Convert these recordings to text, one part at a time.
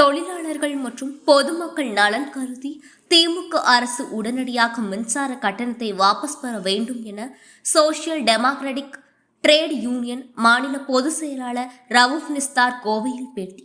தொழிலாளர்கள் மற்றும் பொதுமக்கள் நலன் கருதி திமுக அரசு உடனடியாக மின்சார கட்டணத்தை வாபஸ் பெற வேண்டும் என சோசியல் டெமோக்ராட்டிக் ட்ரேட் யூனியன் மாநில பொதுச் செயலாளர் ரவூஃப் நிஸ்தார் கோவையில் பேட்டி.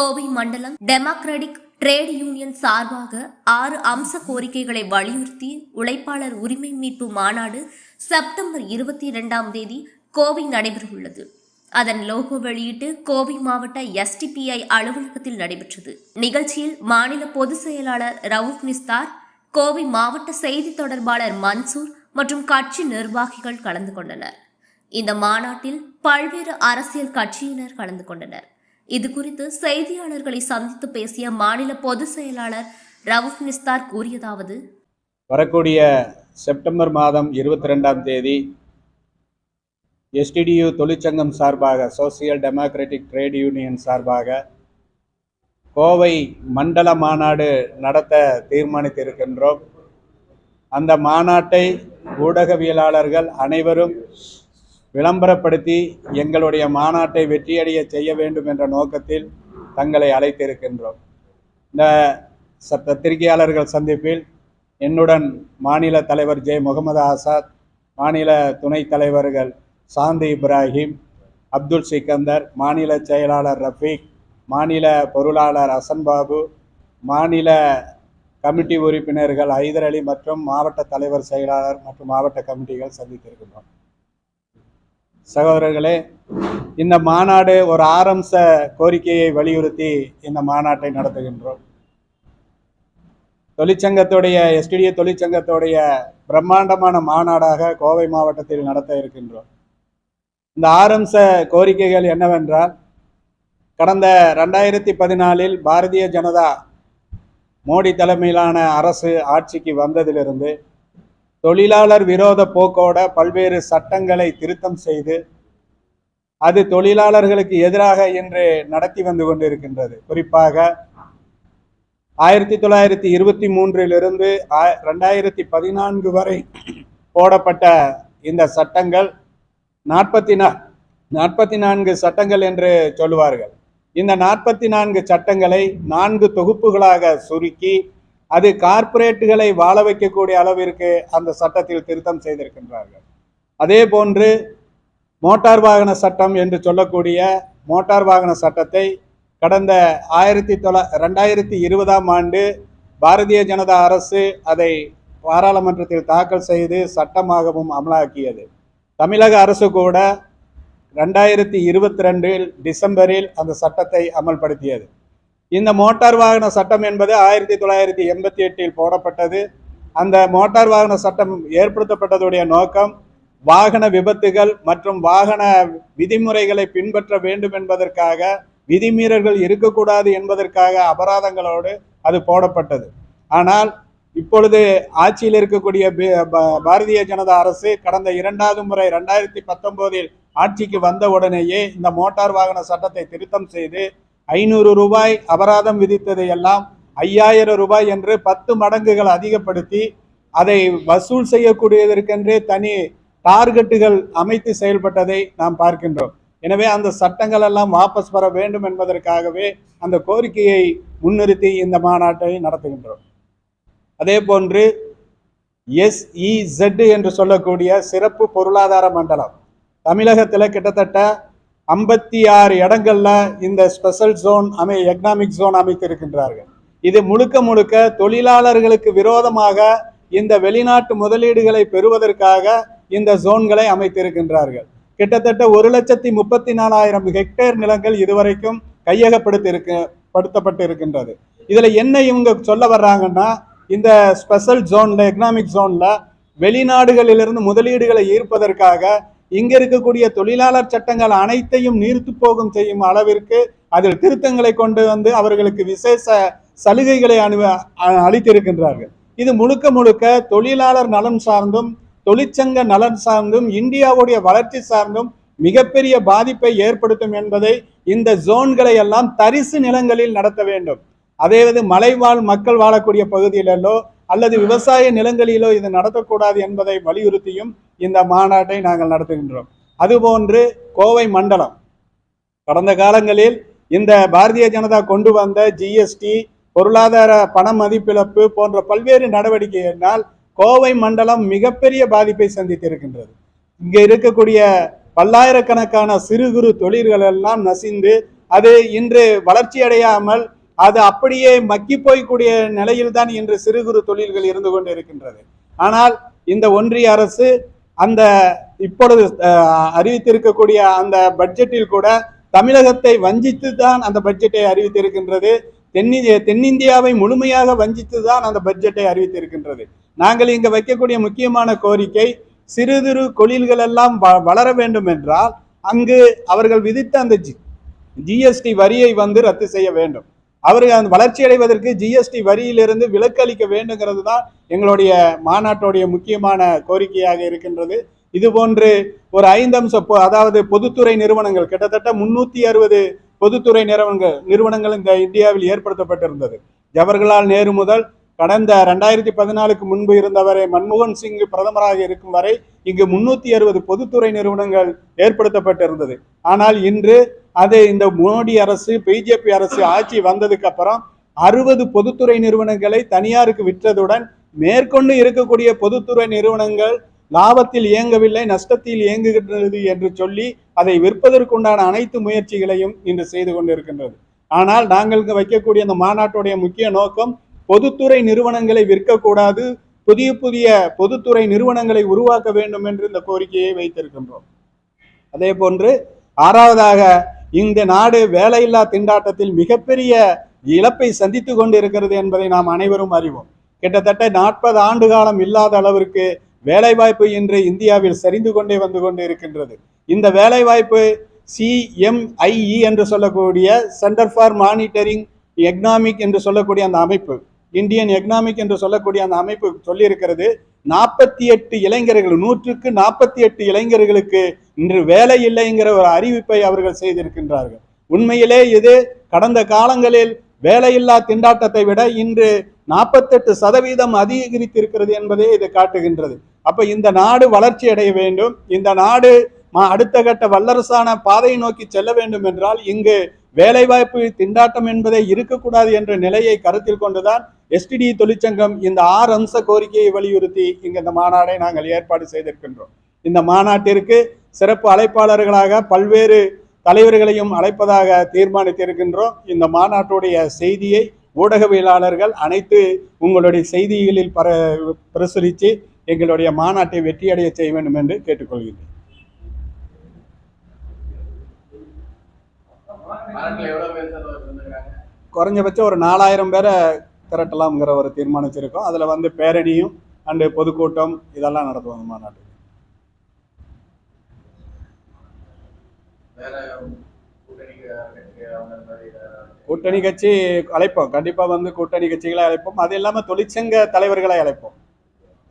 கோவை மண்டலம் டெமோக்ராட்டிக் ட்ரேட் யூனியன் சார்பாக ஆறு அம்ச கோரிக்கைகளை வலியுறுத்தி உழைப்பாளர் உரிமை மீட்பு மாநாடு செப்டம்பர் இருபத்தி இரண்டாம் தேதி கோவை நடைபெறவுள்ளது. அதன் லோகோ வெளியீட்டு கோவை மாவட்ட எஸ்டிபிஐ அலுவலகத்தில் நடைபெற்றது. நிகழ்ச்சியில் மாநில பொதுச் செயலாளர் ரவுப் நிஸ்தார் கோவை மாவட்ட செய்தி தொடர்பாளர் மன்சூர் மற்றும் கட்சி நிர்வாகிகள் கலந்து கொண்டனர். இந்த மாநாட்டில் பல்வேறு அரசியல் கட்சியினர் கலந்து கொண்டனர். இது குறித்து செய்தியாளர்களை சந்தித்து பேசிய மாநில பொதுச் செயலாளர் ரவுஃப் நிஸ்தார் கூறியதாவது வரக்கூடிய செப்டம்பர் மாதம் இருபத்தி ரெண்டாம் தேதி எஸ்டிடியு தொழிற்சங்கம் சார்பாக சோசியல் டெமோக்ராட்டிக் ட்ரேட் யூனியன் சார்பாக கோவை மண்டல மாநாடு நடத்த தீர்மானித்திருக்கின்றோம். அந்த மாநாட்டை ஊடகவியலாளர்கள் அனைவரும் விளம்பரப்படுத்தி எங்களுடைய மாநாட்டை வெற்றியடைய செய்ய வேண்டும் என்ற நோக்கத்தில் தங்களை அழைத்திருக்கின்றோம். இந்த ச- பத்திரிகையாளர்கள் சந்திப்பில் என்னுடன் மாநில தலைவர் ஜே. முகமது ஆசாத் மாநில துணைத் தலைவர்கள் சாந்தி இப்ராஹிம் அப்துல் சிக்கந்தர் மாநில செயலாளர் ரஃபீக் மாநில பொருளாளர் ஹசன் பாபு மாநில கமிட்டி உறுப்பினர்கள் ஹைதர் அலி மற்றும் மாவட்ட தலைவர் செயலாளர் மற்றும் மாவட்ட கமிட்டிகள் சந்தித்திருக்கின்றோம். சகோதரர்களே இந்த மாநாடு ஒரு ஆரம்ச கோரிக்கையை வலியுறுத்தி இந்த மாநாட்டை நடத்துகின்றோம். தொழிற்சங்கத்துடைய எஸ்டிடிஏ தொழிற்சங்கத்துடைய பிரம்மாண்டமான மாநாடாக கோவை மாவட்டத்தில் நடத்த இருக்கின்றோம். இந்த ஆரம்ச கோரிக்கைகள் என்னவென்றால் கடந்த ரெண்டாயிரத்தி பதினாலில் பாரதிய ஜனதா மோடி தலைமையிலான அரசு ஆட்சிக்கு வந்ததிலிருந்து தொழிலாளர் விரோத போக்கோட பல்வேறு சட்டங்களை திருத்தம் செய்து அது தொழிலாளர்களுக்கு எதிராக இன்று நடத்தி வந்து கொண்டிருக்கின்றது. குறிப்பாக ஆயிரத்தி தொள்ளாயிரத்தி இருபத்தி மூன்றிலிருந்து ஆ- ரெண்டாயிரத்தி பதினான்கு வரை போடப்பட்ட இந்த சட்டங்கள் நாற்பத்தி நா நாற்பத்தி நான்கு சட்டங்கள் என்று சொல்லுவார்கள். இந்த நாற்பத்தி நான்கு சட்டங்களை நான்கு தொகுப்புகளாக சுருக்கி அது கார்ப்பரேட்டுகளை வாழ வைக்கக்கூடிய அளவிற்கு அந்த சட்டத்தில் திருத்தம் செய்திருக்கின்றார்கள். அதே போன்று மோட்டார் வாகன சட்டம் என்று சொல்லக்கூடிய மோட்டார் வாகன சட்டத்தை கடந்த ஆயிரத்தி தொள்ளா ரெண்டாயிரத்தி இருபதாம் ஆண்டு பாரதிய ஜனதா அரசு அதை பாராளுமன்றத்தில் தாக்கல் செய்து சட்டமாகவும் அமலாக்கியது. தமிழக அரசு கூட ரெண்டாயிரத்தி இருபத்தி ரெண்டில் டிசம்பரில் அந்த சட்டத்தை அமல்படுத்தியது. இந்த மோட்டார் வாகன சட்டம் என்பது ஆயிரத்தி தொள்ளாயிரத்தி எண்பத்தி எட்டில் போடப்பட்டது. அந்த மோட்டார் வாகன சட்டம் ஏற்படுத்தப்பட்டதுடைய நோக்கம் வாகன விபத்துகள் மற்றும் வாகன விதிமுறைகளை பின்பற்ற வேண்டும் என்பதற்காக விதிமீறல்கள் இருக்கக்கூடாது என்பதற்காக அபராதங்களோடு அது போடப்பட்டது. ஆனால் இப்பொழுது ஆட்சியில் இருக்கக்கூடிய பாரதிய ஜனதா அரசு கடந்த இரண்டாவது முறை ரெண்டாயிரத்தி பத்தொன்பதில் ஆட்சிக்கு வந்த உடனேயே இந்த மோட்டார் வாகன சட்டத்தை திருத்தம் செய்து ஐநூறு ரூபாய் அபராதம் விதித்ததை எல்லாம் ஐயாயிரம் ரூபாய் என்று பத்து மடங்குகள் அதிகப்படுத்தி அதை வசூல் செய்யக்கூடியதற்கென்றே தனி டார்கெட்டுகள் அமைத்து செயல்பட்டதை நாம் பார்க்கின்றோம். எனவே அந்த சட்டங்கள் எல்லாம் வாபஸ் பெற வேண்டும் என்பதற்காகவே அந்த கோரிக்கையை முன்னிறுத்தி இந்த மாநாட்டை நடத்துகின்றோம். அதே போன்று எஸ்இசெட் என்று சொல்லக்கூடிய சிறப்பு பொருளாதார மண்டலம். தமிழகத்தில் கிட்டத்தட்ட ஐம்பத்தி ஆறு இடங்கள்ல இந்த ஸ்பெஷல் ஜோன் அமை எக்கனாமிக் ஜோன் அமைத்திருக்கின்றார்கள். இது முழுக்க முழுக்க தொழிலாளர்களுக்கு விரோதமாக இந்த வெளிநாட்டு முதலீடுகளை பெறுவதற்காக இந்த ஜோன்களை அமைத்திருக்கின்றார்கள். கிட்டத்தட்ட ஒரு லட்சத்தி முப்பத்தி நாலாயிரம் ஹெக்டேர் நிலங்கள் இதுவரைக்கும் கையகப்படுத்தியிருக்கு படுத்தப்பட்டு இருக்கின்றது என்ன இவங்க சொல்ல வர்றாங்கன்னா இந்த ஸ்பெஷல் ஜோனில் எக்கனாமிக் ஜோனில் வெளிநாடுகளிலிருந்து முதலீடுகளை ஈர்ப்பதற்காக இங்க இருக்கக்கூடிய தொழிலாளர் சட்டங்கள் அனைத்தையும் நீர்த்து போகும் செய்யும் அளவிற்கு அதில் திருத்தங்களை கொண்டு வந்து அவர்களுக்கு விசேஷ சலுகைகளை அனு அளித்திருக்கின்றார்கள். இது முழுக்க முழுக்க தொழிலாளர் நலன் சார்ந்தும் தொழிற்சங்க நலன் சார்ந்தும் இந்தியாவுடைய வளர்ச்சி சார்ந்தும் மிகப்பெரிய பாதிப்பை ஏற்படுத்தும் என்பதை இந்த ஜோன்களை எல்லாம் தரிசு நிலங்களில் நடத்த வேண்டும். அதேவது மலைவாழ் மக்கள் வாழக்கூடிய பகுதியிலோ அல்லது விவசாய நிலங்களிலோ இது நடத்தக்கூடாது என்பதை வலியுறுத்தியும் இந்த மாநாட்டை நாங்கள் நடத்துகின்றோம். அதுபோன்று கோவை மண்டலம். கடந்த காலங்களில் இந்த பாரதிய ஜனதா கொண்டு வந்த ஜிஎஸ்டி பொருளாதார பண மதிப்பிழப்பு போன்ற பல்வேறு நடவடிக்கைகளினால் கோவை மண்டலம் மிகப்பெரிய பாதிப்பை சந்தித்திருக்கின்றது. இங்க இருக்கக்கூடிய பல்லாயிரக்கணக்கான சிறு குறு தொழில்கள் எல்லாம் நசிந்து அது இன்று வளர்ச்சி அடையாமல் அது அப்படியே மக்கி போய்க்கூடிய நிலையில்தான் இன்று சிறு குறு தொழில்கள் இருந்து கொண்டு இருக்கின்றது ஆனால் இந்த ஒன்றிய அரசு அந்த இப்பொழுது அஹ், அறிவித்திருக்கக்கூடிய அந்த பட்ஜெட்டில் கூட தமிழகத்தை வஞ்சித்து தான் அந்த பட்ஜெட்டை அறிவித்திருக்கின்றது. தென்னிந்திய தென்னிந்தியாவை முழுமையாக வஞ்சித்து தான் அந்த பட்ஜெட்டை அறிவித்திருக்கின்றது. நாங்கள் இங்கு வைக்கக்கூடிய முக்கியமான கோரிக்கை சிறு சிறு தொழில்கள் எல்லாம் வ- வளர வேண்டும் என்றால் அங்கு அவர்கள் விதித்த அந்த ஜிஎஸ்டி வரியை வந்து ரத்து செய்ய வேண்டும். அவர்கள் அந்த வளர்ச்சி அடைவதற்கு ஜிஎஸ்டி வரியிலிருந்து விலக்கு அளிக்க வேண்டுங்கிறது தான் எங்களுடைய மாநாட்டுடைய முக்கியமான கோரிக்கையாக இருக்கின்றது. இது போன்று ஒரு ஐந்தம்ச பொ- அதாவது பொதுத்துறை நிறுவனங்கள் கிட்டத்தட்ட முன்னூத்தி அறுபது பொதுத்துறை நிறுவனங்கள் நிறுவனங்கள் இந்த இந்தியாவில் ஏற்படுத்தப்பட்டிருந்தது. ஜவஹர்லால் நேரு முதல் கடந்த ரெண்டாயிரத்தி பதினாலுக்கு முன்பு இருந்தவரை மன்மோகன் சிங் பிரதமராக இருக்கும் வரை இங்கு முன்னூத்தி அறுபது பொதுத்துறை நிறுவனங்கள் ஏற்படுத்தப்பட்டிருந்தது. ஆனால் இன்று அது இந்த மோடி அரசு பிஜேபி அரசு ஆட்சி வந்ததுக்கு அப்புறம் அறுபது பொதுத்துறை நிறுவனங்களை தனியாருக்கு விற்றதுடன் மேற்கொண்டு இருக்கக்கூடிய பொதுத்துறை நிறுவனங்கள் லாபத்தில் இயங்கவில்லை நஷ்டத்தில் இயங்குகின்றது என்று சொல்லி அதை விற்பதற்குண்டான அனைத்து முயற்சிகளையும் இன்று செய்து கொண்டிருக்கின்றது. ஆனால் நாங்கள் இங்கு வைக்கக்கூடிய அந்த மாநாட்டுடைய முக்கிய நோக்கம் பொதுத்துறை நிறுவனங்களை விற்கக்கூடாது புதிய புதிய பொதுத்துறை நிறுவனங்களை உருவாக்க வேண்டும் என்று இந்த கோரிக்கையை வைத்திருக்கின்றோம். அதே போன்று ஆறாவதாக இந்த நாடு வேலையில்லா திண்டாட்டத்தில் மிகப்பெரிய இழப்பை சந்தித்து கொண்டு இருக்கிறது என்பதை நாம் அனைவரும் அறிவோம். கிட்டத்தட்ட நாற்பது ஆண்டு காலம் இல்லாத அளவிற்கு வேலைவாய்ப்பு இன்று இந்தியாவில் சரிந்து கொண்டே வந்து கொண்டு இருக்கின்றது இந்த வேலைவாய்ப்பு சிஎம்ஐஇ என்று சொல்லக்கூடிய சென்டர் ஃபார் மானிட்டரிங் எக்னாமிக் என்று சொல்லக்கூடிய அந்த அமைப்பு இந்தியன் எக்னாமிக் என்று சொல்லக்கூடிய அந்த அமைப்பு சொல்லியிருக்கிறது. நாற்பத்தி எட்டு இளைஞர்கள் நூற்றுக்கு நாற்பத்தி எட்டு இளைஞர்களுக்கு இன்று வேலை இல்லைங்கிற ஒரு அறிவிப்பை அவர்கள் செய்திருக்கின்றார்கள். உண்மையிலே இது கடந்த காலங்களில் வேலையில்லா திண்டாட்டத்தை விட இன்று நாற்பத்தெட்டு சதவீதம் அதிகரித்திருக்கிறது என்பதே இது காட்டுகின்றது. அப்ப இந்த நாடு வளர்ச்சி அடைய வேண்டும். இந்த நாடு அடுத்த கட்ட வல்லரசான பாதையை நோக்கி செல்ல வேண்டும் என்றால் இங்கு வேலைவாய்ப்பு திண்டாட்டம் என்பதே இருக்கக்கூடாது என்ற நிலையை கருத்தில் கொண்டுதான் எஸ்டிடி தொழிற்சங்கம் இந்த ஆறு அம்ச கோரிக்கையை வலியுறுத்தி இங்க இந்த மாநாடை நாங்கள் ஏற்பாடு செய்திருக்கின்றோம். இந்த மாநாட்டிற்கு சிறப்பு அழைப்பாளர்களாக பல்வேறு தலைவர்களையும் அழைப்பதாக தீர்மானித்திருக்கின்றோம். இந்த மாநாட்டுடைய செய்தியை ஊடகவியலாளர்கள் அனைத்து உங்களுடைய செய்திகளில் பர பிரசுரித்து எங்களுடைய மாநாட்டை வெற்றியடைய செய்ய வேண்டும் என்று கேட்டுக்கொள்கிறேன் குறைஞ்சபட்சம் ஒரு நாலாயிரம் பேரை திரட்டலாம்ங்கிற ஒரு தீர்மானிச்சிருக்கோம் அதில் வந்து பேரணியும் அண்டு பொதுக்கூட்டம் இதெல்லாம் நடத்துவாங்க மாநாட்டு கூட்டணி கட்சி அழைப்போம். கண்டிப்பாக வந்து கூட்டணி கட்சிகளை அழைப்போம். அது இல்லாமல் தொழிற்சங்க தலைவர்களை அழைப்போம்.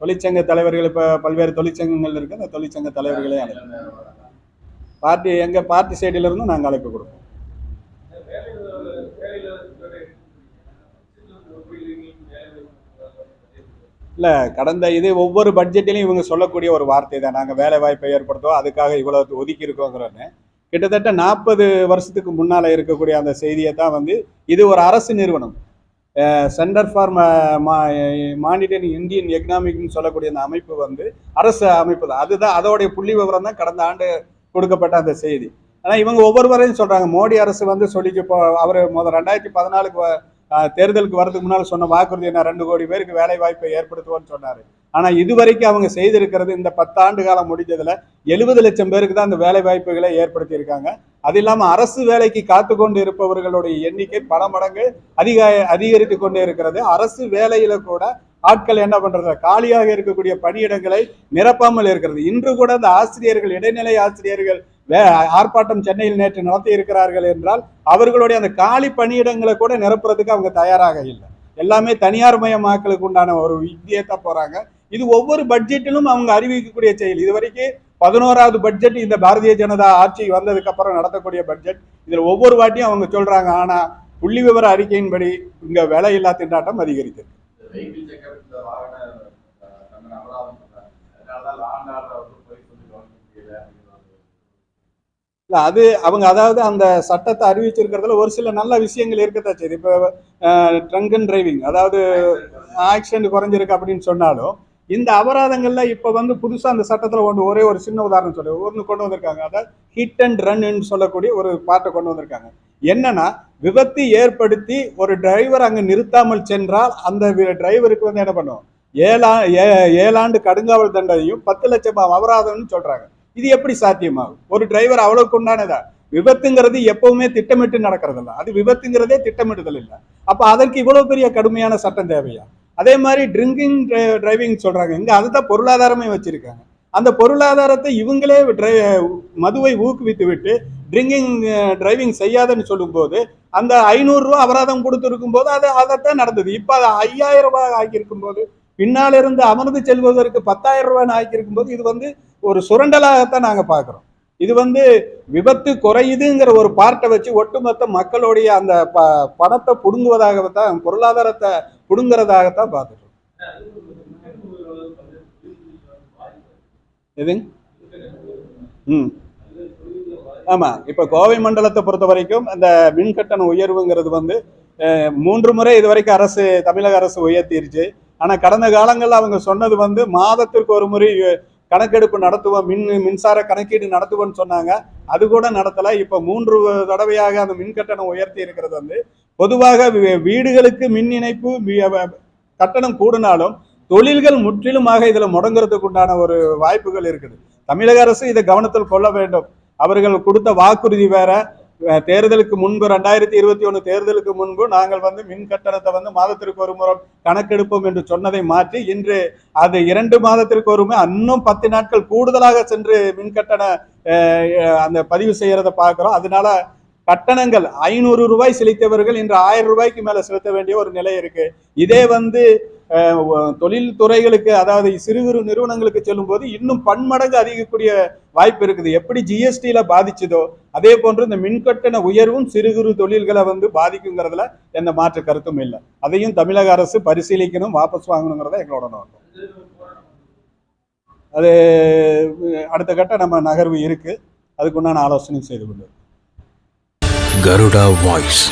தொழிற்சங்க தலைவர்கள் இப்போ பல்வேறு தொழிற்சங்கங்கள் இருக்கு. அந்த தொழிற்சங்க தலைவர்களே அழைப்போம். பார்ட்டி எங்கள் பார்ட்டி சைடில் இருந்தும் நாங்கள் அழைப்பு கொடுப்போம். இல்லை கடந்த இது ஒவ்வொரு பட்ஜெட்டிலையும் இவங்க சொல்லக்கூடிய ஒரு வார்த்தை தான் நாங்கள் வேலை வாய்ப்பை ஏற்படுத்துவோம் அதுக்காக இவ்வளோ ஒதுக்கி இருக்கோங்கிறோன்னு கிட்டத்தட்ட நாற்பது வருஷத்துக்கு முன்னால் இருக்கக்கூடிய அந்த செய்தியை தான் வந்து இது ஒரு அரசு நிறுவனம். சென்டர் ஃபார் மானிட்டரிங் இந்தியன் எக்கனாமிக்னு சொல்லக்கூடிய அந்த அமைப்பு வந்து அரசு அமைப்பு தான். அதுதான் அதோடைய புள்ளி விவரம் தான் கடந்த ஆண்டு கொடுக்கப்பட்ட அந்த செய்தி. ஆனால் இவங்க ஒவ்வொருவரையும் சொல்கிறாங்க மோடி அரசு வந்து சொல்லிச்சு இப்போ அவர் முதல் ரெண்டாயிரத்தி பதினாலுக்கு தேர்தலுக்கு வரதுக்கு முன்னால் சொன்ன வாக்குறுதி என்ன? ரெண்டு கோடி பேருக்கு வேலை வாய்ப்பை ஏற்படுத்துவோன்னு சொன்னார். ஆனால் இதுவரைக்கும் அவங்க செய்திருக்கிறது இந்த பத்தாண்டு காலம் முடிஞ்சதில் எழுபது லட்சம் பேருக்கு தான் அந்த வேலை வாய்ப்புகளை ஏற்படுத்தியிருக்காங்க. அது இல்லாமல் அரசு வேலைக்கு காத்து கொண்டு இருப்பவர்களுடைய எண்ணிக்கை பல மடங்கு அதிக அதிகரித்து கொண்டே இருக்கிறது. அரசு வேலையில கூட ஆட்கள் என்ன பண்றது? காலியாக இருக்கக்கூடிய பணியிடங்களை நிரப்பாமல் இருக்கிறது. இன்று கூட அந்த ஆசிரியர்கள் இடைநிலை ஆசிரியர்கள் வே ஆர்ப்பாட்டம் சென்னையில் நேற்று நடத்தி இருக்கிறார்கள் என்றால் அவர்களுடைய அந்த காலி பணியிடங்களை கூட நிரப்புறதுக்கு அவங்க தயாராக இல்லை. எல்லாமே தனியார் மயமாக்கலுக்கு உண்டான ஒரு வித்தியத்தை போறாங்க. இது ஒவ்வொரு பட்ஜெட்டிலும் அவங்க அறிவிக்கக்கூடிய செயல். இதுவரைக்கும் பதினோராவது பட்ஜெட் இந்த பாரதிய ஜனதா ஆட்சி வந்ததுக்கு அப்புறம் நடத்தக்கூடிய பட்ஜெட். இதுல ஒவ்வொரு வாட்டியும் அவங்க சொல்றாங்க ஆனா புள்ளி விவர அறிக்கையின்படி இங்க வேலையில்லா திண்டாட்டம் அதிகரித்திருக்கு வெஹிக்கிள் செக்அப்ல வாகன கண்டன அபராதம் அதனாலதான் லாண்ட் ஆர்டர் வந்து போய் கொஞ்சம் கவனிக்க முடியல இல்லை அது அவங்க அதாவது அந்த சட்டத்தை அறிவிச்சிருக்கிறதுல ஒரு சில நல்ல விஷயங்கள் இருக்கதா சரி இப்போ ட்ரங்க் அண்ட் டிரைவிங் அதாவது ஆக்சிடென்ட் குறைஞ்சிருக்கு அப்படின்னு சொன்னாலும் இந்த அபராதங்கள்ல இப்போ வந்து புதுசாக அந்த சட்டத்தில் ஒன்று ஒரே ஒரு சின்ன உதாரணம் சொல்லி. ஒன்று கொண்டு வந்திருக்காங்க. அதாவது ஹிட் அண்ட் ரன்னு சொல்லக்கூடிய ஒரு பாட்டை கொண்டு வந்திருக்காங்க. என்னன்னா விபத்து ஏற்படுத்தி ஒரு டிரைவர் அங்கே நிறுத்தாமல் சென்றால் அந்த டிரைவருக்கு வந்து என்ன பண்ணுவோம் ஏழா ஏ- ஏழாண்டு கடுங்காவல் தண்டனையும் பத்து லட்சம் அபராதம்னு சொல்றாங்க. இது எப்படி சாத்தியமாகும்? ஒரு டிரைவர் அவ்வளவுக்கு உண்டானதா? விபத்துங்கிறது எப்பவுமே திட்டமிட்டு நடக்கிறதில்ல. அது விபத்துங்கிறதே திட்டமிடுதல் இல்லை. அப்ப அதற்கு இவ்வளவு பெரிய கடுமையான சட்டம் தேவையா? அதே மாதிரி ட்ரிங்கிங் டிரைவிங் சொல்றாங்க. இங்க அதுதான் பொருளாதாரமே வச்சிருக்காங்க. அந்த பொருளாதாரத்தை இவங்களே மதுவை ஊக்குவித்து விட்டு ட்ரிங்கிங் டிரைவிங் செய்யாதன்னு சொல்லும்போது அந்த ஐநூறுரூவா அபராதம் கொடுத்துருக்கும் போது அது அதைத்தான் நடந்தது. இப்போ அது ஐயாயிரம் ரூபாய் ஆக்கியிருக்கும் போது பின்னால் இருந்து அமர்ந்து செல்வதற்கு பத்தாயிரம் ரூபான்னு ஆக்கியிருக்கும் போது இது வந்து ஒரு சுரண்டலாகத்தான் நாங்கள் பார்க்குறோம். இது வந்து விபத்து குறையுதுங்கிற ஒரு பார்ட்டை வச்சு ஒட்டுமொத்த மக்களுடைய அந்த ப- பணத்தை புடுங்குவதாகத்தான் பொருளாதாரத்தை புடுங்குறதாகத்தான் பார்த்துட்டோம் எதுங்க? ம். ஆமாம் இப்போ கோவை மண்டலத்தை பொறுத்த வரைக்கும் அந்த மின்கட்டண உயர்வுங்கிறது வந்து மூன்று முறை இது வரைக்கும் அரசு தமிழக அரசு உயர்த்திருச்சு. ஆனால் கடந்த காலங்களில் அவங்க சொன்னது வந்து மாதத்திற்கு ஒரு முறை கணக்கெடுப்பு நடத்துவோம் மின் மின்சார கணக்கீடு நடத்துவோம்னு சொன்னாங்க. அது கூட நடத்தலை. இப்போ மூன்று தடவையாக அந்த மின் கட்டணம் உயர்த்தி இருக்கிறது வந்து பொதுவாக வீடுகளுக்கு மின் இணைப்பு கட்டணம் கூடினாலும் தொழில்கள் முற்றிலுமாக இதில் முடங்குறதுக்கு உண்டான ஒரு வாய்ப்புகள் இருக்குது. தமிழக அரசு இதை கவனத்தில் கொள்ள வேண்டும். அவர்கள் கொடுத்த வாக்குறுதி வேற தேர்தலுக்கு முன்பு ரெண்டாயிரத்தி இருபத்தி ஒன்று தேர்தலுக்கு முன்பு நாங்கள் வந்து மின் கட்டணத்தை வந்து மாதத்திற்கு ஒரு முறை கணக்கெடுப்போம் என்று சொன்னதை மாற்றி இன்று அது இரண்டு மாதத்திற்கு ஒரு இன்னும் பத்து நாட்கள் கூடுதலாக சென்று மின் கட்டண அந்த பதிவு செய்கிறத பார்க்குறோம். அதனால கட்டணங்கள் ஐநூறு ரூபாய் செலுத்தியவர்கள் இன்று ஆயிரம் ரூபாய்க்கு மேல செலுத்த வேண்டிய ஒரு நிலை இருக்கு. இதே வந்து தொழில் துறைகளுக்கு அதாவது சிறு குறு நிறுவனங்களுக்கு செல்லும்போது இன்னும் பன்மடங்கு அதிகக்கூடிய வாய்ப்பு இருக்குது. எப்படி ஜிஎஸ்டியில் பாதிச்சதோ அதே போன்று இந்த மின்கட்டண உயர்வும் சிறு குறு தொழில்களை வந்து பாதிக்குங்கிறதுல எந்த மாற்று கருத்தும் இல்லை. அதையும் தமிழக அரசு பரிசீலிக்கணும் வாபஸ் வாங்கணுங்கிறத எங்களோட நோக்கம். அது அடுத்த கட்ட நம்ம நகர்வு இருக்குது அதுக்குண்டான ஆலோசனை செய்து கொண்டு கருடா வாய்ஸ்.